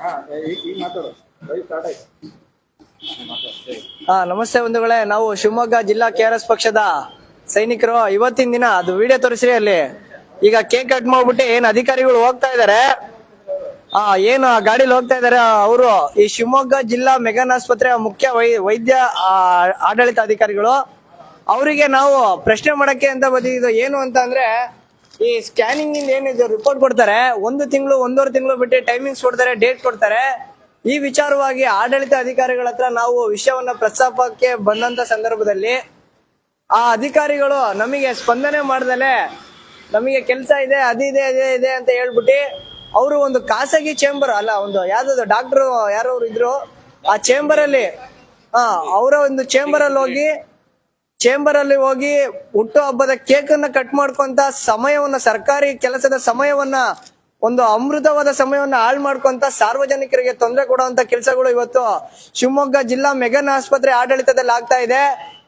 ಹಾ ನಮಸ್ತೆ ಬಂಧುಗಳೇ. ನಾವು ಶಿವಮೊಗ್ಗ ಜಿಲ್ಲಾ ಕೆಆರ್ಎಸ್ ಪಕ್ಷದ ಸೈನಿಕರು. ಇವತ್ತಿನ ದಿನ ಅದು ವಿಡಿಯೋ ತೋರಿಸ್ರಿ ಅಲ್ಲಿ. ಈಗ ಕೇಕ್ ಕಟ್ ಮಾಡ್ಬಿಟ್ಟು ಏನ್ ಅಧಿಕಾರಿಗಳು ಹೋಗ್ತಾ ಇದಾರೆ? ಆ ಏನು ಆ ಗಾಡಿಲಿ ಹೋಗ್ತಾ ಇದಾರೆ ಅವರು? ಈ ಶಿವಮೊಗ್ಗ ಜಿಲ್ಲಾ ಮೆಗನ್ ಆಸ್ಪತ್ರೆಯ ಮುಖ್ಯ ವೈದ್ಯ ಆಡಳಿತ ಅಧಿಕಾರಿಗಳು ಅವರಿಗೆ ನಾವು ಪ್ರಶ್ನೆ ಮಾಡಕ್ಕೆ ಅಂತ ಬಂದಿದ್ದು ಏನು ಅಂತ ಅಂದ್ರೆ ಈ ಸ್ಕ್ಯಾನಿಂಗ್ ಇಂದ ಏನಿದೆ ರಿಪೋರ್ಟ್ ಕೊಡ್ತಾರೆ. ಒಂದು ತಿಂಗಳು, ಒಂದೂವರೆ ತಿಂಗಳು ಬಿಟ್ಟು ಟೈಮಿಂಗ್ಸ್ ಕೊಡ್ತಾರೆ ಡೇಟ್ ಕೊಡ್ತಾರೆ. ಈ ವಿಚಾರವಾಗಿ ಆಡಳಿತ ಅಧಿಕಾರಿಗಳ ಹತ್ರ ನಾವು ವಿಷಯವನ್ನ ಪ್ರಸ್ತಾಪಕ್ಕೆ ಬಂದಂತ ಸಂದರ್ಭದಲ್ಲಿ ಆ ಅಧಿಕಾರಿಗಳು ನಮಗೆ ಸ್ಪಂದನೆ ಮಾಡ್ದಲೆ ನಮಗೆ ಕೆಲಸ ಇದೆ, ಅದೇ ಇದೆ ಅಂತ ಹೇಳ್ಬಿಟ್ಟು ಅವರು ಒಂದು ಖಾಸಗಿ ಚೇಂಬರ್ ಅಲ್ಲ, ಒಂದು ಯಾವ್ದು ಡಾಕ್ಟರ್ ಯಾರೋ ಇದ್ರು, ಆ ಚೇಂಬರ್ ಅಲ್ಲಿ, ಆ, ಅವರ ಒಂದು ಚೇಂಬರ್ ಅಲ್ಲಿ ಹೋಗಿ ಚೇಂಬರ್ ಅಲ್ಲಿ ಹೋಗಿ ಹುಟ್ಟು ಹಬ್ಬದ ಕೇಕ್ ಅನ್ನ ಕಟ್ ಮಾಡ್ಕೊಂತ ಸಮಯವನ್ನ, ಸರ್ಕಾರಿ ಕೆಲಸದ ಸಮಯವನ್ನ, ಒಂದು ಅಮೃತವಾದ ಸಮಯವನ್ನ ಹಾಳು ಮಾಡ್ಕೊಂತ ಸಾರ್ವಜನಿಕರಿಗೆ ತೊಂದರೆ ಕೊಡುವಂತ ಕೆಲಸಗಳು ಇವತ್ತು ಶಿವಮೊಗ್ಗ ಜಿಲ್ಲಾ ಮೆಗನ್ ಆಸ್ಪತ್ರೆ ಆಡಳಿತದಲ್ಲಿ ಆಗ್ತಾ ಇದೆ.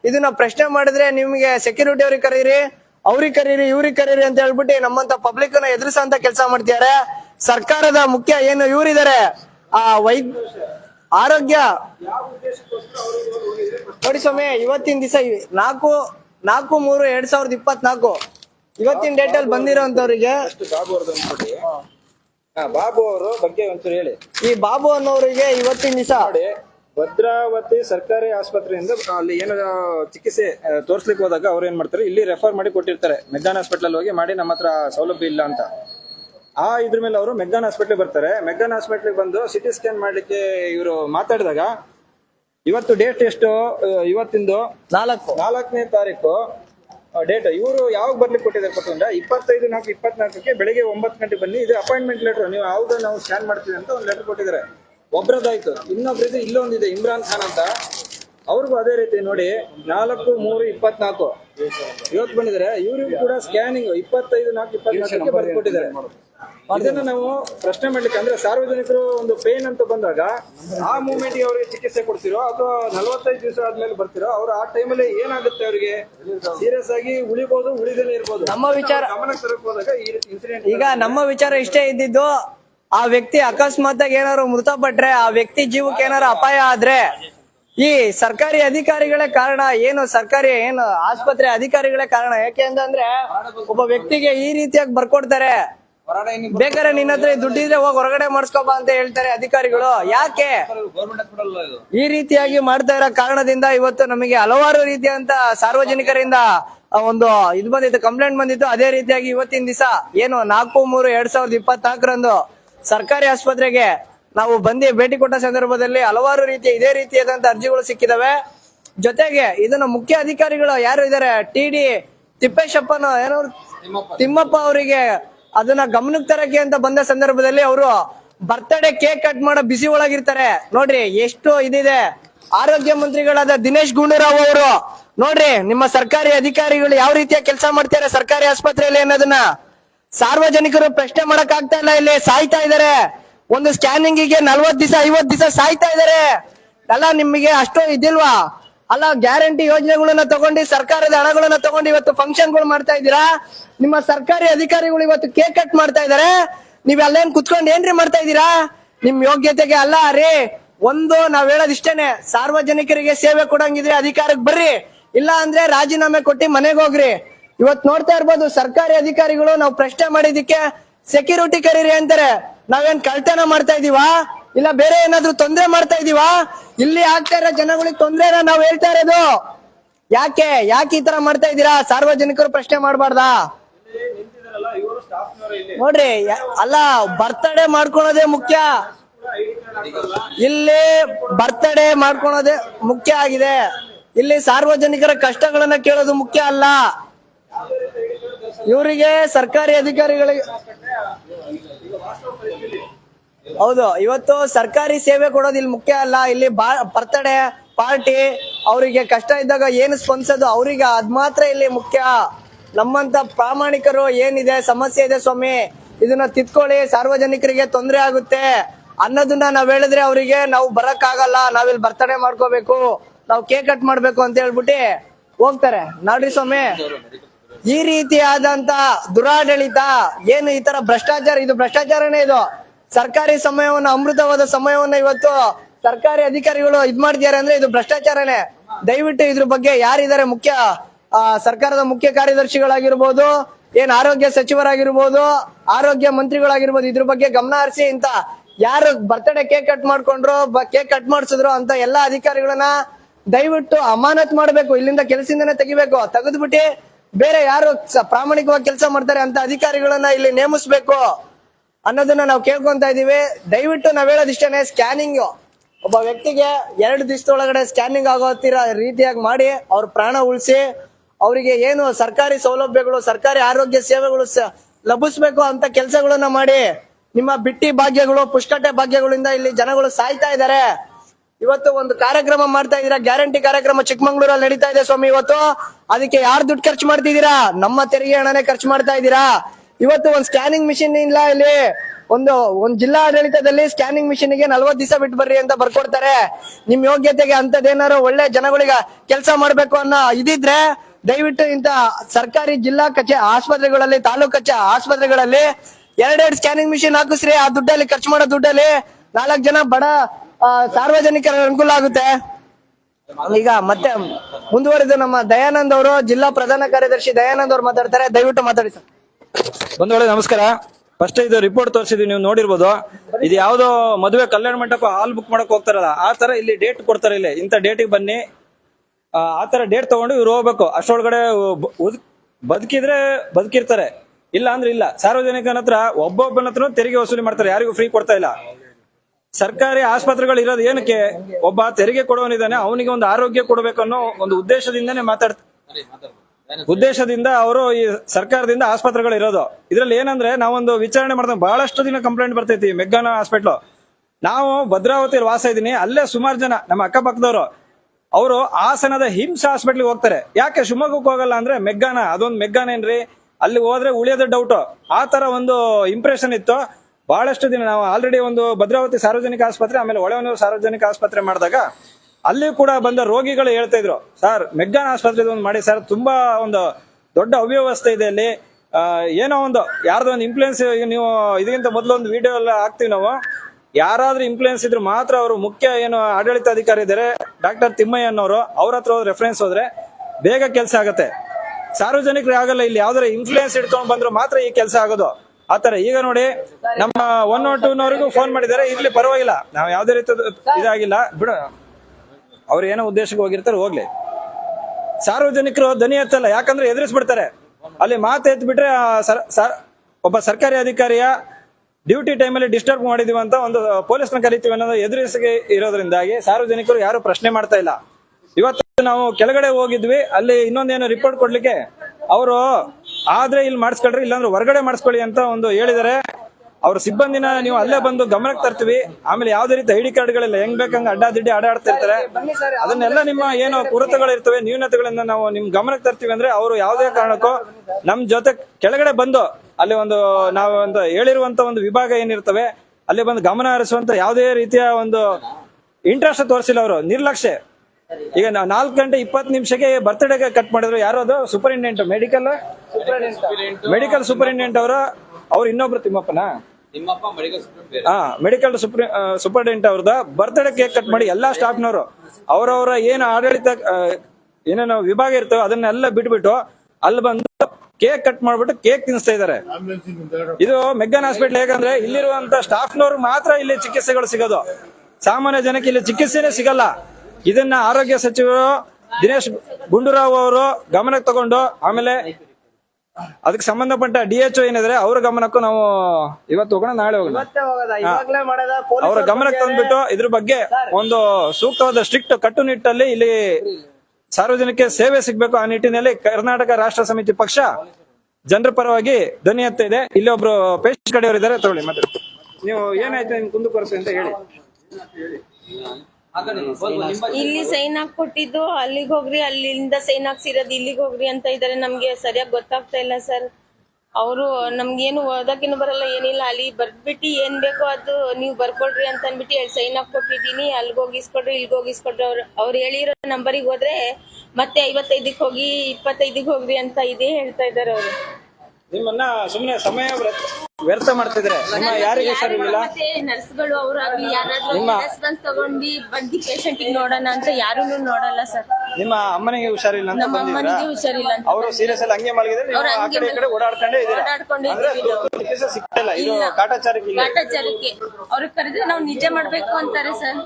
ಇದನ್ನ ಪ್ರಶ್ನೆ ಮಾಡಿದ್ರೆ ನಿಮ್ಗೆ ಸೆಕ್ಯೂರಿಟಿ ಅವ್ರಿಗೆ ಕರೀರಿ ಅವ್ರಿಗೆ ಕರೀರಿ, ಇವ್ರಿಗೆ ಕರೀರಿ ಅಂತ ಹೇಳ್ಬಿಟ್ಟು ನಮ್ಮಂತ ಪಬ್ಲಿಕ್ನ ಎದುರಿಸಂತ ಕೆಲಸ ಮಾಡ್ತಿದ್ದಾರೆ. ಸರ್ಕಾರದ ಮುಖ್ಯ ಏನು ಇವರಿದ್ದಾರೆ ಆ ವೈದ್ ಆರೋಗ್ಯ. ನೋಡಿ ಸ್ವಾಮಿ ಇವತ್ತಿನ ದಿವಸ ನಾಲ್ಕು ನಾಲ್ಕು ಮೂರು ಎರಡ್ ಸಾವಿರದ ಇಪ್ಪತ್ನಾಲ್ಕು. ಇವತ್ತಿನ ಡೇಟ್ ಅಲ್ಲಿ ಬಂದಿರೋಂತವ್ರಿಗೆ ಬಾಬು ಅವರು ಬಗ್ಗೆ ಒಂಚೂರು ಹೇಳಿ. ಈ ಬಾಬು ಅನ್ನೋರಿಗೆ ಇವತ್ತಿನ ದಿವಸ ನೋಡಿ ಭದ್ರಾವತಿ ಸರ್ಕಾರಿ ಆಸ್ಪತ್ರೆಯಿಂದ ಅಲ್ಲಿ ಏನು ಚಿಕಿತ್ಸೆ ತೋರಿಸ್ಲಿಕ್ಕೆ ಹೋದಾಗ ಅವ್ರು ಏನ್ ಮಾಡ್ತಾರೆ ಇಲ್ಲಿ ರೆಫರ್ ಮಾಡಿ ಕೊಟ್ಟಿರ್ತಾರೆ. ಮೆಗ್ಗಾನ್ ಹಾಸ್ಪಿಟಲ್ ಹೋಗಿ ಮಾಡಿ ನಮ್ಮ ಹತ್ರ ಸೌಲಭ್ಯ ಇಲ್ಲ ಅಂತ. ಆ ಇದ್ರ ಮೇಲೆ ಅವರು ಮೆಗ್ಗಾನ್ ಹಾಸ್ಪಿಟ್ಲಿಗೆ ಬರ್ತಾರೆ. ಮೆಗ್ಗಾನ್ ಹಾಸ್ಪಿಟ್ಲಿಗೆ ಬಂದು ಸಿಟಿ ಸ್ಕ್ಯಾನ್ ಮಾಡ್ಲಿಕ್ಕೆ ಇವರು ಮಾತಾಡಿದಾಗ ಇವತ್ತು ಡೇಟ್ ಎಷ್ಟು? ಇವತ್ತಿಂದು ನಾಲ್ಕು. ನಾಲ್ಕನೇ ತಾರೀಕು. ಡೇಟ್ ಇವರು ಯಾವಾಗ ಬರ್ಲಿಕ್ಕೆ ಕೊಟ್ಟಿದ್ದಾರೆ ಕೊಟ್ಟಿಂದ ಇಪ್ಪತ್ತೈದು ನಾಲ್ಕು ಇಪ್ಪತ್ನಾಲ್ಕಕ್ಕೆ ಬೆಳಿಗ್ಗೆ ಒಂಬತ್ತು ಗಂಟೆ ಬನ್ನಿ. ಇದು ಅಪಾಯಿಂಟ್ಮೆಂಟ್ ಲೆಟರ್ ನೀವು ಯಾವ್ದು ನಾವು ಸ್ಕ್ಯಾನ್ ಮಾಡ್ತೀವಿ ಅಂತ ಒಂದು ಲೆಟರ್ ಕೊಟ್ಟಿದ್ದಾರೆ. ಒಬ್ರದ್ದಾಯ್ತು ಇನ್ನೊಬ್ರದ್ದು ಇಲ್ಲೊಂದಿದೆ ಇಮ್ರಾನ್ ಖಾನ್ ಅಂತ. ಅವ್ರಿಗೂ ಅದೇ ರೀತಿ ನೋಡಿ ನಾಲ್ಕು ಮೂರು ಇಪ್ಪತ್ನಾಲ್ಕು. ಇವತ್ತು ಬಂದಿದ್ದಾರೆ. ಇವ್ರಿಗೂ ಕೂಡ ಸ್ಕ್ಯಾನಿಂಗ್ ಇಪ್ಪತ್ತೈದು ನಾಲ್ಕು ಇಪ್ಪತ್ನಾಲ್ಕಕ್ಕೆ ಬರ್ದು ಕೊಟ್ಟಿದ್ದಾರೆ. ಇದನ್ನ ನಾವು ಪ್ರಶ್ನೆ ಮಾಡ್ಲಿಕ್ಕೆ ಅಂದ್ರೆ ಸಾರ್ವಜನಿಕರು ಒಂದು ಪೇನ್ ಅಂತ ಬಂದಾಗ ಆ ಮೂಮೆಂಟ್ಗೆ ಅವರಿಗೆ ಚಿಕಿತ್ಸೆ ಕೊಡ್ತಿರೋ ಅಥವಾ ನಲವತ್ತೈದು ದಿವಸ ಆದ್ಮೇಲೆ ಬರ್ತಿರೋ ಅವ್ರು ಆ ಟೈಮಲ್ಲಿ ಏನಾಗುತ್ತೆ ಅವರಿಗೆ? ಸೀರಿಯಸ್ ಆಗಿ ಉಳಿಬಹುದು ಉಳಿದೇನೆ ಇರ್ಬೋದು. ನಮ್ಮ ವಿಚಾರ ಗಮನಕ್ಕೆ ತರಕ್ ಹೋದಾಗ ಈ ರೀತಿ ಇನ್ಸಿಡೆಂಟ್ ಈಗ ನಮ್ಮ ವಿಚಾರ ಇಷ್ಟೇ ಇದ್ದಿದ್ದು ಆ ವ್ಯಕ್ತಿ ಅಕಸ್ಮಾತ್ ಆಗಿ ಏನಾದ್ರು ಮೃತಪಟ್ರೆ ಆ ವ್ಯಕ್ತಿ ಜೀವಕ್ಕೆ ಏನಾರು ಅಪಾಯ ಆದ್ರೆ ಈ ಸರ್ಕಾರಿ ಅಧಿಕಾರಿಗಳೇ ಕಾರಣ ಏನು ಸರ್ಕಾರಿ ಏನು ಆಸ್ಪತ್ರೆ ಅಧಿಕಾರಿಗಳೇ ಕಾರಣ? ಯಾಕೆ ಅಂತಂದ್ರೆ ಒಬ್ಬ ವ್ಯಕ್ತಿಗೆ ಈ ರೀತಿಯಾಗಿ ಬರ್ಕೊಡ್ತಾರೆ. ಬೇಕಾದ್ರೆ ನಿನ್ನ ಹತ್ರ ದುಡ್ಡಿದ್ರೆ ಹೋಗಿ ಹೊರಗಡೆ ಮಾಡಿಸ್ಕೊಬ ಅಂತ ಹೇಳ್ತಾರೆ ಅಧಿಕಾರಿಗಳು. ಯಾಕೆ? ಈ ರೀತಿಯಾಗಿ ಮಾಡ್ತಾ ಇರೋ ಕಾರಣದಿಂದ ಇವತ್ತು ನಮಗೆ ಹಲವಾರು ರೀತಿಯಂತ ಸಾರ್ವಜನಿಕರಿಂದ ಒಂದು ಇದು ಬಂದಿತ್ತು ಕಂಪ್ಲೇಂಟ್ ಬಂದಿತ್ತು. ಅದೇ ರೀತಿಯಾಗಿ ಇವತ್ತಿನ ದಿವಸ ಏನು ನಾಲ್ಕು ಮೂರು ಎರಡ್ ಸಾವಿರದ ಇಪ್ಪತ್ನಾಲ್ಕರಂದು ಸರ್ಕಾರಿ ಆಸ್ಪತ್ರೆಗೆ ನಾವು ಬಂದಿ ಭೇಟಿ ಕೊಟ್ಟ ಸಂದರ್ಭದಲ್ಲಿ ಹಲವಾರು ರೀತಿಯ ಇದೇ ರೀತಿಯಾದಂತ ಅರ್ಜಿಗಳು ಸಿಕ್ಕಿದವೆ. ಜೊತೆಗೆ ಇದನ್ನ ಮುಖ್ಯ ಅಧಿಕಾರಿಗಳು ಯಾರು ಇದಾರೆ? ಟಿ ಡಿ ತಿಪ್ಪೇಶಪ್ಪನ ಏನೋ ತಿಮ್ಮಪ್ಪ ಅವರಿಗೆ ಅದನ್ನ ಗಮನಕ್ಕೆ ತರಕ್ಕೆ ಅಂತ ಬಂದ ಸಂದರ್ಭದಲ್ಲಿ ಅವರು ಬರ್ತ್ಡೇ ಕೇಕ್ ಕಟ್ ಮಾಡೋ ಬಿಸಿ ಒಳಗಿರ್ತಾರೆ. ನೋಡ್ರಿ, ಎಷ್ಟು ಇದಿದೆ. ಆರೋಗ್ಯ ಮಂತ್ರಿಗಳಾದ ದಿನೇಶ್ ಗುಂಡೂರಾವ್ ಅವರು, ನೋಡ್ರಿ, ನಿಮ್ಮ ಸರ್ಕಾರಿ ಅಧಿಕಾರಿಗಳು ಯಾವ ರೀತಿಯ ಕೆಲಸ ಮಾಡ್ತಾರೆ ಸರ್ಕಾರಿ ಆಸ್ಪತ್ರೆಯಲ್ಲಿ ಅನ್ನೋದನ್ನ? ಸಾರ್ವಜನಿಕರು ಪ್ರಶ್ನೆ ಮಾಡಕ್ ಆಗ್ತಾ ಇಲ್ಲ ಇಲ್ಲಿ, ಸಾಯ್ತಾ ಇದಾರೆ. ಒಂದು ಸ್ಕ್ಯಾನಿಂಗ್ಗೆ ನಲ್ವತ್ ದಿವಸ ಐವತ್ ದಿವಸ ಸಾಯ್ತಾ ಇದಾರೆ. ಅಲ್ಲ, ನಿಮಗೆ ಅಷ್ಟು ಇದಿಲ್ವಾ? ಅಲ್ಲ, ಗ್ಯಾರಂಟಿ ಯೋಜನೆಗಳನ್ನ ತಗೊಂಡು, ಸರ್ಕಾರದ ಹಣಗಳನ್ನ ತಗೊಂಡು ಇವತ್ತು ಫಂಕ್ಷನ್ಗಳು ಮಾಡ್ತಾ ಇದ್ದೀರಾ? ನಿಮ್ಮ ಸರ್ಕಾರಿ ಅಧಿಕಾರಿಗಳು ಇವತ್ತು ಕೇಕ್ ಕಟ್ ಮಾಡ್ತಾ ಇದಾರೆ ನೀವ್ ಅಲ್ಲೇನ್ ಕುತ್ಕೊಂಡು ಏನ್ರಿ ಮಾಡ್ತಾ ಇದ್ದೀರಾ? ನಿಮ್ ಯೋಗ್ಯತೆಗೆ ಅಲ್ಲ ರೀ. ಒಂದು, ನಾವ್ ಹೇಳೋದಿಷ್ಟೇನೆ ಸಾರ್ವಜನಿಕರಿಗೆ ಸೇವೆ ಕೊಡಂಗಿದ್ರೆ ಅಧಿಕಾರಕ್ಕೆ ಬರ್ರಿ. ಇಲ್ಲ ಅಂದ್ರೆ ರಾಜೀನಾಮೆ ಕೊಟ್ಟು ಮನೆಗೆ ಹೋಗ್ರಿ. ಇವತ್ ನೋಡ್ತಾ ಇರ್ಬೋದು, ಸರ್ಕಾರಿ ಅಧಿಕಾರಿಗಳು ನಾವು ಪ್ರಶ್ನೆ ಮಾಡಿದಕ್ಕೆ ಸೆಕ್ಯೂರಿಟಿ ಕರೀರಿ ಅಂತಾರೆ. ನಾವೇನ್ ಕಳ್ತನ ಮಾಡ್ತಾ ಇದೀವಾ? ಇಲ್ಲ, ಬೇರೆ ಏನಾದ್ರು ತೊಂದ್ರೆ ಮಾಡ್ತಾ ಇದೀವಾ? ಇಲ್ಲಿ ಆಗ್ತಾ ಇರೋ ಜನಗಳಿಗೆ ತೊಂದ್ರೆನ ನಾವ್ ಹೇಳ್ತಾ ಇರೋದು. ಯಾಕೆ? ಯಾಕೆ ಈ ತರ ಮಾಡ್ತಾ ಇದೀರಾ ಸಾರ್ವಜನಿಕರು ಪ್ರಶ್ನೆ ಮಾಡಬಾರ್ದಾ? ನೋಡ್ರಿ ಅಲ್ಲ, ಬರ್ತಡೇ ಮಾಡ್ಕೊಳೋದೇ ಮುಖ್ಯ. ಇಲ್ಲಿ ಬರ್ತಡೇ ಮಾಡ್ಕೊಳೋದೇ ಮುಖ್ಯ ಆಗಿದೆ. ಇಲ್ಲಿ ಸಾರ್ವಜನಿಕರ ಕಷ್ಟಗಳನ್ನ ಕೇಳೋದು ಮುಖ್ಯ ಅಲ್ಲ. ಇವರಿಗೆ ಸರ್ಕಾರಿ ಅಧಿಕಾರಿಗಳಿಗೆ ಹೌದು, ಇವತ್ತು ಸರ್ಕಾರಿ ಸೇವೆ ಕೊಡೋದು ಇಲ್ಲಿ ಮುಖ್ಯ ಅಲ್ಲ. ಇಲ್ಲಿ ಬರ್ತಡೇ, ಪಾರ್ಟಿ, ಅವರಿಗೆ ಕಷ್ಟ ಇದ್ದಾಗ ಏನು ಸ್ಪಂದಿಸೋದು ಅವರಿಗೆ ಅದ್ ಮಾತ್ರ ಇಲ್ಲಿ ಮುಖ್ಯ. ನಮ್ಮಂತ ಪ್ರಾಮಾಣಿಕರು ಏನಿದೆ, ಸಮಸ್ಯೆ ಇದೆ ಸ್ವಾಮಿ, ಇದನ್ನ ತಿತ್ಕೊಳ್ಳಿ ಸಾರ್ವಜನಿಕರಿಗೆ ತೊಂದರೆ ಆಗುತ್ತೆ. ಅನ್ನೋದನ್ನ ನಾವ್ ಹೇಳಿದ್ರೆ ಅವರಿಗೆ ನಾವು ಬರಕ್ ಆಗಲ್ಲ ನಾವಿಲ್ಲಿ ಬರ್ತಡೇ ಮಾಡ್ಕೋಬೇಕು, ನಾವು ಕೇಕ್ ಕಟ್ ಮಾಡ್ಬೇಕು ಅಂತ ಹೇಳ್ಬಿಟ್ಟು ಹೋಗ್ತಾರೆ. ನೋಡ್ರಿ ಸ್ವಾಮಿ, ಈ ರೀತಿಯಾದಂತ ದುರಾಡಳಿತ, ಏನು ಈ ತರ ಭ್ರಷ್ಟಾಚಾರ, ಇದು ಭ್ರಷ್ಟಾಚಾರನೇ ಇದು. ಸರ್ಕಾರಿ ಸಮಯವನ್ನ, ಅಮೃತವಾದ ಸಮಯವನ್ನ ಇವತ್ತು ಸರ್ಕಾರಿ ಅಧಿಕಾರಿಗಳು ಇದ್ ಮಾಡ್ತಿದ್ದಾರೆ ಅಂದ್ರೆ ಇದು ಭ್ರಷ್ಟಾಚಾರನೇ. ದಯವಿಟ್ಟು ಇದ್ರ ಬಗ್ಗೆ ಯಾರಿದ್ದಾರೆ ಮುಖ್ಯ ಸರ್ಕಾರದ ಮುಖ್ಯ ಕಾರ್ಯದರ್ಶಿಗಳಾಗಿರ್ಬೋದು, ಏನ್ ಆರೋಗ್ಯ ಸಚಿವರಾಗಿರ್ಬೋದು, ಆರೋಗ್ಯ ಮಂತ್ರಿಗಳಾಗಿರ್ಬೋದು, ಇದ್ರ ಬಗ್ಗೆ ಗಮನ ಹರಿಸಿ ಇಂತ ಯಾರು ಬರ್ತಡೇ ಕೇಕ್ ಕಟ್ ಮಾಡ್ಕೊಂಡ್ರು ಕೇಕ್ ಕಟ್ ಮಾಡಿಸಿದ್ರು ಅಂತ ಎಲ್ಲಾ ಅಧಿಕಾರಿಗಳನ್ನ ದಯವಿಟ್ಟು ಅಮಾನತ್ ಮಾಡ್ಬೇಕು. ಇಲ್ಲಿಂದ ಕೆಲಸದಿಂದನೇ ತೆಗಿಬೇಕು. ತೆಗೆದ್ಬಿಟ್ಟು ಬೇರೆ ಯಾರು ಪ್ರಾಮಾಣಿಕವಾಗಿ ಕೆಲಸ ಮಾಡ್ತಾರೆ ಅಂತ ಅಧಿಕಾರಿಗಳನ್ನ ಇಲ್ಲಿ ನೇಮಿಸ್ಬೇಕು. ಅನ್ನೋದನ್ನ ನಾವು ಕೇಳ್ಕೊಂತ ಇದೀವಿ. ದಯವಿಟ್ಟು ನಾವ್ ಹೇಳೋದಿಷ್ಟೇನೆ ಸ್ಕ್ಯಾನಿಂಗ್ ಒಬ್ಬ ವ್ಯಕ್ತಿಗೆ ಎರಡು ದಿವಸದೊಳಗಡೆ ಸ್ಕ್ಯಾನಿಂಗ್ ಆಗೋತ್ತಿರ ರೀತಿಯಾಗಿ ಮಾಡಿ ಅವ್ರ ಪ್ರಾಣ ಉಳಿಸಿ, ಅವರಿಗೆ ಏನು ಸರ್ಕಾರಿ ಸೌಲಭ್ಯಗಳು, ಸರ್ಕಾರಿ ಆರೋಗ್ಯ ಸೇವೆಗಳು ಲಭಿಸ್ಬೇಕು ಅಂತ ಕೆಲಸಗಳನ್ನ ಮಾಡಿ, ನಿಮ್ಮ ಬಿಟ್ಟಿ ಭಾಗ್ಯಗಳು, ಪುಷ್ಕಟೆ ಭಾಗ್ಯಗಳಿಂದ ಇಲ್ಲಿ ಜನಗಳು ಸಾಯ್ತಾ ಇದ್ದಾರೆ ಇವತ್ತು ಒಂದು ಕಾರ್ಯಕ್ರಮ ಮಾಡ್ತಾ ಇದೀರಾ? ಗ್ಯಾರಂಟಿ ಕಾರ್ಯಕ್ರಮ ಚಿಕ್ಕಮಂಗ್ಳೂರಲ್ಲಿ ನಡೀತಾ ಇದೆ ಸ್ವಾಮಿ ಇವತ್ತು. ಅದಕ್ಕೆ ಯಾರು ದುಡ್ಡು ಖರ್ಚು ಮಾಡ್ತಿದ್ದೀರಾ ನಮ್ಮ ತೆರಿಗೆ ಹಣನೇ ಖರ್ಚು ಮಾಡ್ತಾ ಇದ್ದೀರಾ ಇವತ್ತು ಒಂದು ಸ್ಕ್ಯಾನಿಂಗ್ ಮಿಷಿನ್ ಇಲ್ಲ ಇಲ್ಲಿ. ಒಂದು, ಒಂದ್ ಜಿಲ್ಲಾ ಆಡಳಿತದಲ್ಲಿ ಸ್ಕ್ಯಾನಿಂಗ್ ಮಿಷಿನ್ಗೆ ನಲ್ವತ್ ದಿವಸ ಬಿಟ್ಟು ಬರ್ರಿ ಅಂತ ಬರ್ಕೊಡ್ತಾರೆ. ನಿಮ್ ಯೋಗ್ಯತೆಗೆ ಅಂತದೇನಾರು ಒಳ್ಳೆ ಜನಗಳಿಗೆ ಕೆಲಸ ಮಾಡ್ಬೇಕು ಅನ್ನೋ ಇದಿದ್ರೆ ದಯವಿಟ್ಟು ಇಂತ ಸರ್ಕಾರಿ ಜಿಲ್ಲಾ ಕಚೇ ಆಸ್ಪತ್ರೆಗಳಲ್ಲಿ, ತಾಲೂಕು ಕಚೇ ಆಸ್ಪತ್ರೆಗಳಲ್ಲಿ ಎರಡೆರಡು ಸ್ಕ್ಯಾನಿಂಗ್ ಮಿಷಿನ್ ಹಾಕಿಸ್ರಿ. ಆ ದುಡ್ಡಲ್ಲಿ ಖರ್ಚು ಮಾಡೋ ದುಡ್ಡಲ್ಲಿ ನಾಲ್ಕು ಜನ ಬಡ ಸಾರ್ವಜನಿಕರ ಅನುಕೂಲ ಆಗುತ್ತೆ. ಈಗ ಮತ್ತೆ ಮುಂದುವರೆದು ನಮ್ಮ ದಯಾನಂದ್ ಅವರು, ಜಿಲ್ಲಾ ಪ್ರಧಾನ ಕಾರ್ಯದರ್ಶಿ ದಯಾನಂದ್ ಅವರು ಮಾತಾಡ್ತಾರೆ. ದಯವಿಟ್ಟು ಮಾತಾಡಿ ಸರ್. ಬಂಧುಗಳೇ ನಮಸ್ಕಾರ. ಫಸ್ಟ್ ಇದು ರಿಪೋರ್ಟ್ ತೋರಿಸಿದ್ವಿ ನೀವು ನೋಡಿರ್ಬೋದು. ಇದು ಯಾವ್ದೋ ಮದುವೆ ಕಲ್ಯಾಣ ಮಂಟಪ ಹಾಲ್ ಬುಕ್ ಮಾಡಕ್ ಹೋಗ್ತಾರಲ್ಲ ಆ ತರ ಇಲ್ಲಿ ಡೇಟ್ ಕೊಡ್ತಾರೆ ಇಲ್ಲಿ. ಇಂಥ ಡೇಟಿಗೆ ಬನ್ನಿ. ಆ, ತರ ಡೇಟ್ ತಗೊಂಡು ಇವ್ರು ಹೋಗ್ಬೇಕು. ಅಷ್ಟೊಳಗಡೆ ಬದುಕಿದ್ರೆ ಬದುಕಿರ್ತಾರೆ. ಇಲ್ಲ ಅಂದ್ರೆ ಇಲ್ಲ. ಸಾರ್ವಜನಿಕನ ಹತ್ರ ಒಬ್ಬೊಬ್ಬನ ಹತ್ರ ತೆರಿಗೆ ವಸೂಲಿ ಮಾಡ್ತಾರೆ. ಯಾರಿಗೂ ಫ್ರೀ ಕೊಡ್ತಾ ಇಲ್ಲ. ಸರ್ಕಾರಿ ಆಸ್ಪತ್ರೆಗಳು ಇರೋದು ಏನಕ್ಕೆ? ಒಬ್ಬ ತೆರಿಗೆ ಕೊಡೋನಿದ್ದಾನೆ ಅವನಿಗೆ ಒಂದು ಆರೋಗ್ಯ ಕೊಡಬೇಕನ್ನೋ ಒಂದು ಉದ್ದೇಶದಿಂದನೇ ಮಾತಾಡ್ ಉದ್ದೇಶದಿಂದ ಅವರು ಈ ಸರ್ಕಾರದಿಂದ ಆಸ್ಪತ್ರೆಗಳು ಇರೋದು ಇದ್ರಲ್ಲಿ ಏನಂದ್ರೆ ನಾವೊಂದು ವಿಚಾರಣೆ ಮಾಡ್ತೇವೆ ಬಹಳಷ್ಟು ದಿನ ಕಂಪ್ಲೇಂಟ್ ಬರ್ತೈತಿ ಮೆಗ್ಗಾನ ಹಾಸ್ಪಿಟ್ಲು ನಾವು ಭದ್ರಾವತಿ ವಾಸ ಇದೀನಿ ಅಲ್ಲೇ ಸುಮಾರು ಜನ ನಮ್ಮ ಅಕ್ಕಪಕ್ಕದವರು. ಅವರು ಹಾಸನದ ಹಿಮ್ಸ್ ಹಾಸ್ಪಿಟ್ಲಿಗೆ ಹೋಗ್ತಾರೆ. ಯಾಕೆ ಶಿವಮೊಗ್ಗಕ್ಕೆ ಹೋಗಲ್ಲ ಅಂದ್ರೆ ಮೆಗ್ಗಾನ, ಅದೊಂದು ಮೆಗ್ಗಾನ ಏನ್ರಿ? ಅಲ್ಲಿ ಹೋದ್ರೆ ಉಳಿಯೋದು ಡೌಟ್ ಆ ತರ ಒಂದು ಇಂಪ್ರೆಷನ್ ಇತ್ತು. ಬಹಳಷ್ಟು ದಿನ ನಾವು ಆಲ್ರೆಡಿ ಒಂದು ಭದ್ರಾವತಿ ಸಾರ್ವಜನಿಕ ಆಸ್ಪತ್ರೆ, ಆಮೇಲೆ ಒಳವನೂರು ಸಾರ್ವಜನಿಕ ಆಸ್ಪತ್ರೆ ಮಾಡಿದಾಗ ಅಲ್ಲಿ ಕೂಡ ಬಂದ ರೋಗಿಗಳು ಹೇಳ್ತಾ ಇದ್ರು, ಸರ್, ಮೆಗ್ಗಾನ್ ಆಸ್ಪತ್ರೆ ಒಂದು ಮಾಡಿ, ಸರ್, ತುಂಬಾ ಒಂದು ದೊಡ್ಡ ಅವ್ಯವಸ್ಥೆ ಇದೆ ಅಲ್ಲಿ. ಏನೋ ಒಂದು, ಯಾರ್ದೋ ಒಂದು ಇನ್ಫ್ಲೂಯೆನ್ಸ್ ನೀವು ಇದಕ್ಕಿಂತ ಮೊದಲು ಒಂದು ವಿಡಿಯೋ ಎಲ್ಲ ಹಾಕ್ತಿವಿ ನಾವು. ಯಾರಾದ್ರೂ ಇನ್ಫ್ಲೂಯೆನ್ಸ್ ಇದ್ರು ಮಾತ್ರ ಅವರು ಮುಖ್ಯ ಏನು ಆಡಳಿತಾಧಿಕಾರಿ ಇದ್ದಾರೆ ಡಾಕ್ಟರ್ ತಿಮ್ಮಯ್ಯ ಅನ್ನೋರು, ಅವ್ರ ಹತ್ರ ರೆಫರೆನ್ಸ್ ಹೋದ್ರೆ ಬೇಗ ಕೆಲಸ ಆಗತ್ತೆ. ಸಾರ್ವಜನಿಕರು ಆಗಲ್ಲ ಇಲ್ಲಿ, ಯಾವ್ದಾರ ಇನ್ಫ್ಲೂಯೆನ್ಸ್ ಇಟ್ಕೊಂಡು ಬಂದ್ರು ಮಾತ್ರ ಈ ಕೆಲಸ ಆಗೋದು. ಆತರ ಈಗ ನೋಡಿ, ನಮ್ಮ ಒನ್ ನಾಟ್ ಟೂನವರೆಗೂ ಫೋನ್ ಮಾಡಿದ್ದಾರೆ. ಇಲ್ಲಿ ಪರವಾಗಿಲ್ಲ. ನಾವು ಯಾವ್ದೇ ರೀತಿ ಇದಾಗಿಲ್ಲ. ಬಿಡು. ಅವ್ರು ಏನೋ ಉದ್ದೇಶಕ್ಕೆ ಹೋಗಿರ್ತಾರೆ, ಹೋಗ್ಲಿ. ಸಾರ್ವಜನಿಕರು ಧ್ವನಿ ಎತ್ತಲ್ಲ, ಯಾಕಂದ್ರೆ ಎದುರಿಸ್ಬಿಡ್ತಾರೆ. ಅಲ್ಲಿ ಮಾತು ಸರ್- ಸರ್- ಒಬ್ಬ ಸರ್ಕಾರಿ ಅಧಿಕಾರಿಯ ಡ್ಯೂಟಿ ಟೈಮಲ್ಲಿ ಡಿಸ್ಟರ್ಬ್ ಮಾಡಿದೀವಿ ಅಂತ ಒಂದು ಪೊಲೀಸ್ನ ಕರಿತೀವಿ ಅನ್ನೋದು ಎದುರಿಸಿಗೆ ಇರೋದ್ರಿಂದಾಗಿ ಸಾರ್ವಜನಿಕರು ಯಾರು ಪ್ರಶ್ನೆ ಮಾಡ್ತಾ ಇಲ್ಲ. ಇವತ್ತು ನಾವು ಕೆಳಗಡೆ ಹೋಗಿದ್ವಿ, ಅಲ್ಲಿ ಇನ್ನೊಂದೇನು ರಿಪೋರ್ಟ್ ಕೊಡ್ಲಿಕ್ಕೆ. ಅವರು, ಆದ್ರೆ ಇಲ್ಲಿ ಮಾಡಿಸ್ಕೊಳ್ರಿ, ಇಲ್ಲಾಂದ್ರೆ ಹೊರಗಡೆ ಮಾಡಿಸ್ಕೊಳ್ಳಿ ಅಂತ ಒಂದು ಹೇಳಿದ್ದಾರೆ. ಅವ್ರ ಸಿಬ್ಬಂದಿನ ನೀವು ಅಲ್ಲೇ ಬಂದು ಗಮನಕ್ಕೆ ತರ್ತೀವಿ. ಆಮೇಲೆ ಯಾವ್ದೇ ರೀತಿ ಐಡಿ ಕಾರ್ಡ್ಗಳೆಲ್ಲ ಹೆಂಗ್ ಬೇಕಂಗ ಅಡ್ಡಾದಿಡ್ಡಿ ಆಡಾಡ್ತಿರ್ತಾರೆ ಅದನ್ನೆಲ್ಲ ನಿಮ್ಮ ಏನು ಕುರುತಗಳು ಇರ್ತವೆ ನ್ಯೂನತೆಗಳನ್ನ ನಾವು ನಿಮ್ ಗಮನಕ್ಕೆ ತರ್ತೀವಿ ಅಂದ್ರೆ ಅವರು ಯಾವುದೇ ಕಾರಣಕ್ಕೂ ನಮ್ ಜೊತೆ ಕೆಳಗಡೆ ಬಂದು ಅಲ್ಲಿ ಒಂದು ನಾವು ಒಂದು ಹೇಳಿರುವಂತ ಒಂದು ವಿಭಾಗ ಏನಿರ್ತವೆ ಅಲ್ಲಿ ಬಂದು ಗಮನ ಹರಿಸುವಂತ ಯಾವುದೇ ರೀತಿಯ ಒಂದು ಇಂಟ್ರೆಸ್ಟ್ ತೋರಿಸಿಲ್ಲ ಅವರು ನಿರ್ಲಕ್ಷ್ಯ. ಈಗ ನಾವು ನಾಲ್ಕು ಗಂಟೆ ಇಪ್ಪತ್ತು ನಿಮಿಷಕ್ಕೆ ಬರ್ತ್ಡೇಗೆ ಕಟ್ ಮಾಡಿದ್ರು. ಯಾರು ಅದು? ಸೂಪರಿಂಟೆಂಡೆಂಟ್ ಮೆಡಿಕಲ್ ಮೆಡಿಕಲ್ ಸೂಪರಿಂಟೆಂಡೆಂಟ್ ಅವರು ಅವ್ರು ಇನ್ನೊಬ್ರು ತಿಮ್ಮಪ್ಪನ? ಹಾ ಮೆಡಿಕಲ್ ಸೂಪರ್ ಸೂಪರಿಂಟೆಂಡೆಂಟ್ ಅವ್ರದ ಬರ್ತ್ಡೇ ಕೇಕ್ ಕಟ್ ಮಾಡಿ ಎಲ್ಲಾ ಸ್ಟಾಫ್ನವರು ಅವರವರ ಏನು ಆಡಳಿತ ಏನೇನು ವಿಭಾಗ ಇರ್ತವೆ ಅದನ್ನೆಲ್ಲ ಬಿಟ್ಬಿಟ್ಟು ಅಲ್ಲಿ ಬಂದು ಕೇಕ್ ಕಟ್ ಮಾಡ್ಬಿಟ್ಟು ಕೇಕ್ ತಿನ್ನಿಸ್ತಾ ಇದಾರೆ ಇದು ಮೆಗ್ಗಾನ್ ಹಾಸ್ಪಿಟಲ್ ಹೇಗಂದ್ರೆ ಇಲ್ಲಿರುವಂತ ಸ್ಟಾಫ್ನವ್ರು ಮಾತ್ರ ಇಲ್ಲಿ ಚಿಕಿತ್ಸೆಗಳು ಸಿಗೋದು. ಸಾಮಾನ್ಯ ಜನಕ್ಕೆ ಇಲ್ಲಿ ಚಿಕಿತ್ಸೆನೇ ಸಿಗಲ್ಲ. ಇದನ್ನ ಆರೋಗ್ಯ ಸಚಿವರು ದಿನೇಶ್ ಗುಂಡೂರಾವ್ ಅವರು ಗಮನಕ್ಕೆ ತಗೊಂಡು ಆಮೇಲೆ ಅದಕ್ಕೆ ಸಂಬಂಧಪಟ್ಟ ಡಿ ಎಚ್ ಏನಿದ್ರೆ ಅವ್ರ ಗಮನಕ್ಕೂ ನಾವು ಇವತ್ತು ಹೋಗೋಣ ನಾಳೆ ಹೋಗೋಣ. ಅವ್ರ ಗಮನಕ್ಕೆ ತಂದ್ಬಿಟ್ಟು ಇದ್ರ ಬಗ್ಗೆ ಒಂದು ಸೂಕ್ತವಾದ ಸ್ಟ್ರಿಕ್ಟ್ ಕಟ್ಟುನಿಟ್ಟಲ್ಲಿ ಇಲ್ಲಿ ಸಾರ್ವಜನಿಕ ಸೇವೆ ಸಿಗ್ಬೇಕು ಆ ನಿಟ್ಟಿನಲ್ಲಿ ಕರ್ನಾಟಕ ರಾಷ್ಟ್ರ ಸಮಿತಿ ಪಕ್ಷ ಜನರ ಪರವಾಗಿ ಧ್ವನಿ ಎತ್ತ ಇದೆ. ಇಲ್ಲಿ ಒಬ್ರು ಪೇಶೆಂಟ್ ಕಡೆಯವರು ಇದ್ದಾರೆ ತಗೊಳ್ಳಿ ಮತ್ತೆ. ನೀವು ಏನಾಯ್ತು ನಿಮ್ ಕುಂದುಕೊರತೆ ಅಂತ ಹೇಳಿ. ಇಲ್ಲಿ ಸೈನ್ ಹಾಕೊಟ್ಟಿದ್ದು ಅಲ್ಲಿಗೆ ಹೋಗ್ರಿ ಅಲ್ಲಿಂದ ಸೈನ್ ಹಾಕ್ಸಿರೋದು ಇಲ್ಲಿಗೆ ಹೋಗ್ರಿ ಅಂತ ಇದಾರೆ. ನಮ್ಗೆ ಸರಿಯಾಗಿ ಗೊತ್ತಾಗ್ತಾ ಇಲ್ಲ ಸರ್. ಅವರು ನಮ್ಗೇನು ಓದಕ್ಕೇನು ಬರಲ್ಲ ಏನಿಲ್ಲ. ಅಲ್ಲಿ ಬರ್ದ್ಬಿಟ್ಟು ಏನ್ ಬೇಕೋ ಅದು ನೀವು ಬರ್ಕೊಡ್ರಿ ಅಂತ ಅನ್ಬಿಟ್ಟು ಸೈನ್ ಹಾಕೊಟ್ಟಿದ್ದೀನಿ ಅಲ್ಲಿಗೆ ಹೋಗಿಸ್ಕೊಡ್ರಿ ಇಲ್ಲಿಗೆ ಹೋಗಿಸ್ಕೊಡ್ರಿ ಅವ್ರು ಅವ್ರು ಹೇಳಿರೋ ನಂಬರಿಗೆ ಹೋದ್ರೆ ಮತ್ತೆ ಐವತ್ತೈದಕ್ಕೆ ಹೋಗಿ ಇಪ್ಪತ್ತೈದಕ್ಕೆ ಹೋಗ್ರಿ ಅಂತ ಇದೇ ಹೇಳ್ತಾ ಇದ್ದಾರೆ ಅವರು. ನಿಮ್ಮನ್ನ ಸುಮ್ಮನೆ ಸಮಯ ವ್ಯರ್ಥ ಮಾಡ್ತಿದ್ರೆ. ನಿಮ್ಮ ಯಾರಿಗೆ ಹುಷಾರಿರ್ಲಿಲ್ಲ ಮತ್ತೆ ನರ್ಸ್ಗಳು ಅವರಾಗ್ಲಿ ಯಾರಾದ್ರೂ ನಿಮ್ಮ- ರೆಸ್ಪಾನ್ಸ್ ತಗೊಂಡು ಬಂದಿ ಪೇಷಂಟ್ ನೋಡೋಣ ಅಂತ ಯಾರೂ ನೋಡಲ್ಲ ಸರ್. ನಿಮ್ಮ ಅಮ್ಮನಿಗೆ ಹುಷಾರಿಲ್ಲ ಅಂತ ನಮ್ಮ ಅಮ್ಮನಿಗೆ ಹುಷಾರಿಲ್ಲ ಅಂತ ಅವರು ಸೀರಿಯಸ್ ಅಲ್ಲಿ ಹಂಗೆ ಮಲಗಿದ್ರೆ ನೀವು ಅವ್ರು ಆ ಹಂಗೆ ಕಡೆ ಈ ಕಡೆ ಓಡಾಡ್ಕೊಂಡೇ ಇದೀರಾ ಓಡಾಡ್ಕೊಂಡೇ ಅಂದ್ರೆ ಇದ್ದೀವಿ ನಾವು. ಚಿಕಿತ್ಸೆ ಸಿಗ್ತಾ ಇಲ್ಲ ಇದು ಇಲ್ಲ. ಕಾಟಾಚಾರಕ್ಕೆ ಇಲ್ಲ. ಕಾಟಾಚಾರಕ್ಕೆ. ಅವ್ರಿಗೆ ಕರೆದ್ರೆ ನಾವು ನಿಜ ಮಾಡಬೇಕು ಅಂತಾರೆ ಸರ್.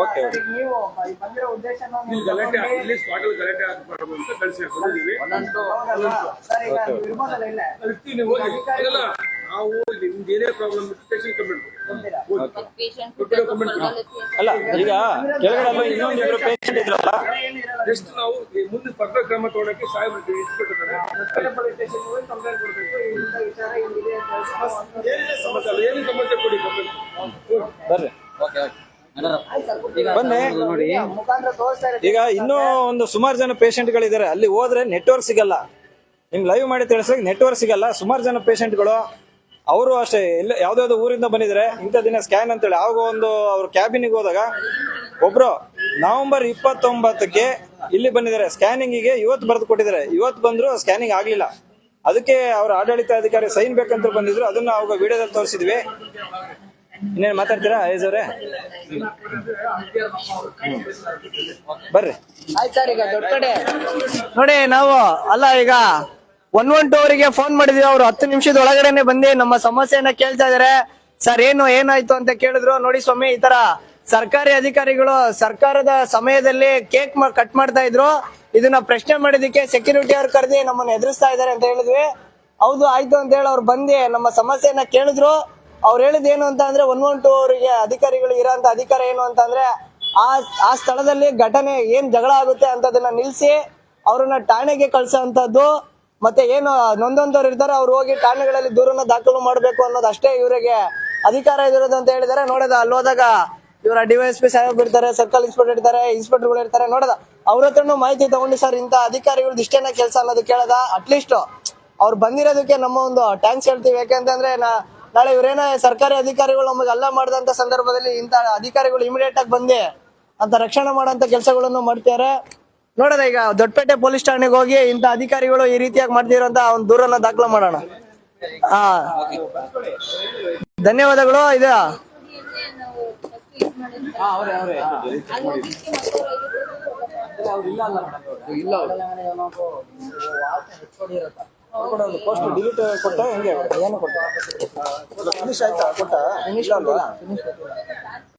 ಓಕೆ ನೀವು ಬಂದಿರೋ ಉದ್ದೇಶ ನೀವು ಗಲಾಟೆ ಆಗಲಿ ಸ್ಪಾಟ್ ಅಲ್ಲಿ ಗಲಾಟೆ ಮಾಡಬಹುದು ಅಂತ ಕಳಿಸಿ ಹಾಕೊಂಡಿದೀವಿ ಅದಕ್ಕೆ ನೀವು ಹೋಗಿ. ಅದೆಲ್ಲ ನಾವು ನಿಮ್ದು ಏನೇ ಪ್ರಾಬ್ಲಮ್ ಪೇಷಂಟ್ ಅಲ್ಲ ಈಗ ಕೆಳಗಡೆ ಅಲ್ಲ ಇನ್ನೊಂದು ಇಬ್ರು ಪೇಷಂಟ್ ಇದ್ರಲ್ಲ? ಜಸ್ಟ್ ನಾವು ಈ ಮುಂದೆ ಫರ್ದರ್ ಕ್ರಮ ತಗೊಳಕ್ಕೆ ಸಾಹೇಬ್ ಇಟ್ಬಿಟ್ಟಿದ್ದಾರೆ. ಏನೇ ಸಮಸ್ಯೆ ಏನೇ ಸಮಸ್ಯೆ ಕೊಡಿ ಬರ್ರಿ. ಬನ್ನಿ. ಈಗ ಇನ್ನೂ ಒಂದು ಸುಮಾರು ಜನ ಪೇಷಂಟ್ ಗಳಿದ್ದಾರೆ ಅಲ್ಲಿ ಹೋದ್ರೆ ನೆಟ್ವರ್ಕ್ ಸಿಗಲ್ಲ. ನಿಮ್ಗೆ ಲೈವ್ ಮಾಡಿ ತಿಳಿಸ್ರಿ ನೆಟ್ವರ್ಕ್ ಸಿಗಲ್ಲ. ಸುಮಾರು ಜನ ಪೇಷಂಟ್ಗಳು ಅವರು ಅಷ್ಟೇ ಎಲ್ಲ ಯಾವ್ದಾವ್ದು ಊರಿಂದ ಬಂದಿದ್ರೆ ಇಂಥ ದಿನ ಸ್ಕ್ಯಾನ್ ಅಂತೇಳಿ. ಆವಾಗ ಒಂದು ಅವ್ರ ಕ್ಯಾಬಿನಿಗೆ ಹೋದಾಗ ಒಬ್ರು ನವೆಂಬರ್ ಇಪ್ಪತ್ತೊಂಬತ್ತಕ್ಕೆ ಇಲ್ಲಿ ಬಂದಿದ್ದಾರೆ. ಸ್ಕ್ಯಾನಿಂಗಿಗೆ ಇವತ್ತು ಬರೆದು ಕೊಟ್ಟಿದ್ದಾರೆ. ಇವತ್ತು ಬಂದ್ರು ಸ್ಕ್ಯಾನಿಂಗ್ ಆಗ್ಲಿಲ್ಲ. ಅದಕ್ಕೆ ಅವ್ರ ಆಡಳಿತಾಧಿಕಾರಿ ಸೈನ್ ಬೇಕಂತ ಬಂದಿದ್ರು. ಅದನ್ನ ಅವಾಗ ವಿಡಿಯೋದಲ್ಲಿ ತೋರಿಸಿದ್ವಿ. ಇನ್ನೇನು ಮಾತಾಡ್ತೀರಾ ಐಸ್ ಅವರೇ? ಬರ್ರಿ. ಆಯ್ತು ಸರ್ ಈಗ ದೊಡ್ಡ ಕಡೆ ನೋಡಿ ನಾವು ಅಲ್ಲ ಈಗ ಒನ್ ಒನ್ ಟೂ ಅವರಿಗೆ ಫೋನ್ ಮಾಡಿದ್ವಿ. ಅವ್ರು ಹತ್ತು ನಿಮಿಷದ ಒಳಗಡೆನೆ ಬಂದು ನಮ್ಮ ಸಮಸ್ಯೆಯನ್ನ ಕೇಳ್ತಾ ಇದಾರೆ. ಸರ್, ಏನು, ಏನಾಯ್ತು ಅಂತ ಕೇಳಿದ್ರು. ನೋಡಿ ಸ್ವಾಮಿ, ಈ ತರ ಸರ್ಕಾರಿ ಅಧಿಕಾರಿಗಳು ಸರ್ಕಾರದ ಸಮಯದಲ್ಲಿ ಕೇಕ್ ಕಟ್ ಮಾಡ್ತಾ ಇದ್ರು. ಇದನ್ನ ಪ್ರಶ್ನೆ ಮಾಡಿದಕ್ಕೆ ಸೆಕ್ಯೂರಿಟಿ ಅವ್ರು ಕರೆದಿ ನಮ್ಮನ್ನ ಎದುರಿಸ್ತಾ ಇದಾರೆ ಅಂತ ಹೇಳಿದ್ವಿ. ಹೌದು, ಆಯ್ತು ಅಂತ ಹೇಳಿ ಅವ್ರು ಬಂದು ನಮ್ಮ ಸಮಸ್ಯೆಯನ್ನ ಕೇಳಿದ್ರು. ಅವ್ರು ಹೇಳಿದ್ ಏನು ಅಂತ ಅಂದ್ರೆ ಒನ್ ಒನ್ ಟು ಅವರಿಗೆ ಅಧಿಕಾರಿಗಳು ಇರೋಂತ ಅಧಿಕಾರ ಏನು ಅಂತ ಅಂದ್ರೆ ಆ ಆ ಸ್ಥಳದಲ್ಲಿ ಘಟನೆ ಏನ್ ಜಗಳ ಆಗುತ್ತೆ ಅಂತದನ್ನ ನಿಲ್ಸಿ ಅವ್ರನ್ನ ಠಾಣೆಗೆ ಕಳ್ಸೋ ಅಂತದ್ದು ಮತ್ತೆ ಏನು, ನೊಂದೊಂದವ್ರು ಇರ್ತಾರೆ, ಅವ್ರು ಹೋಗಿ ಠಾಣೆಗಳಲ್ಲಿ ದೂರನ್ನ ದಾಖಲು ಮಾಡಬೇಕು ಅನ್ನೋದು ಅಷ್ಟೇ ಇವರಿಗೆ ಅಧಿಕಾರ ಇದಿರೋದು ಅಂತ ಹೇಳಿದಾರೆ. ನೋಡದ, ಅಲ್ಲಿ ಹೋದಾಗ ಇವರ ಡಿವೈಎಸ್ ಪಿ ಸಾಹೇಬ್ ಇರ್ತಾರೆ, ಸರ್ಕಲ್ ಇನ್ಸ್ಪೆಕ್ಟರ್ ಇರ್ತಾರೆ, ಇನ್ಸ್ಪೆಕ್ಟರ್ಗಳು ಇರ್ತಾರೆ, ನೋಡದ? ಅವ್ರ ಹತ್ರನು ಮಾಹಿತಿ ತಗೊಂಡು ಸರ್ ಇಂತ ಅಧಿಕಾರಿಗಳು ಇಷ್ಟೇನ ಕೆಲಸ ಅನ್ನೋದು ಕೇಳದ? ಅಟ್ಲೀಸ್ಟ್ ಅವ್ರು ಬಂದಿರೋದಕ್ಕೆ ನಮ್ಮ ಒಂದು ಟ್ಯಾಂಕ್ಸ್ ಹೇಳ್ತೀವಿ. ಯಾಕೆಂತಂದ್ರೆ ನಾಳೆ ಇವರೇನ ಸರ್ಕಾರಿ ಅಧಿಕಾರಿಗಳು ನಮಗೆ ಅಲ್ಲ ಮಾಡಿದಂತ ಸಂದರ್ಭದಲ್ಲಿ ಇಂತ ಅಧಿಕಾರಿಗಳು ಇಮಿಡಿಯೇಟ್ ಆಗಿ ಬಂದು ಅಂತ ರಕ್ಷಣೆ ಮಾಡೋಂತ ಕೆಲಸಗಳನ್ನು ಮಾಡ್ತಾರೆ ನೋಡೋದ ಈಗ ದೊಡ್ಡಪೇಟೆ ಪೊಲೀಸ್ ಠಾಣೆಗೆ ಹೋಗಿ ಇಂತ ಅಧಿಕಾರಿಗಳು ಈ ರೀತಿಯಾಗಿ ಮಾಡ್ತಿರೋಂತ ಒಂದು ದೂರನ್ನ ದಾಖಲು ಮಾಡೋಣ. ಹಾ ಧನ್ಯವಾದಗಳು, ಇದು. ಪೋಸ್ಟ್ ಡಿಲೀಟ್ ಕೊಟ್ಟ ಹೆಂಗೆ ಏನು ಕೊಟ್ಟ ಫಿನಿಶ್ ಆಯ್ತಾ ಕೊಟ್ಟ ಇಲ್ಲ. ಅಲ್ವಾ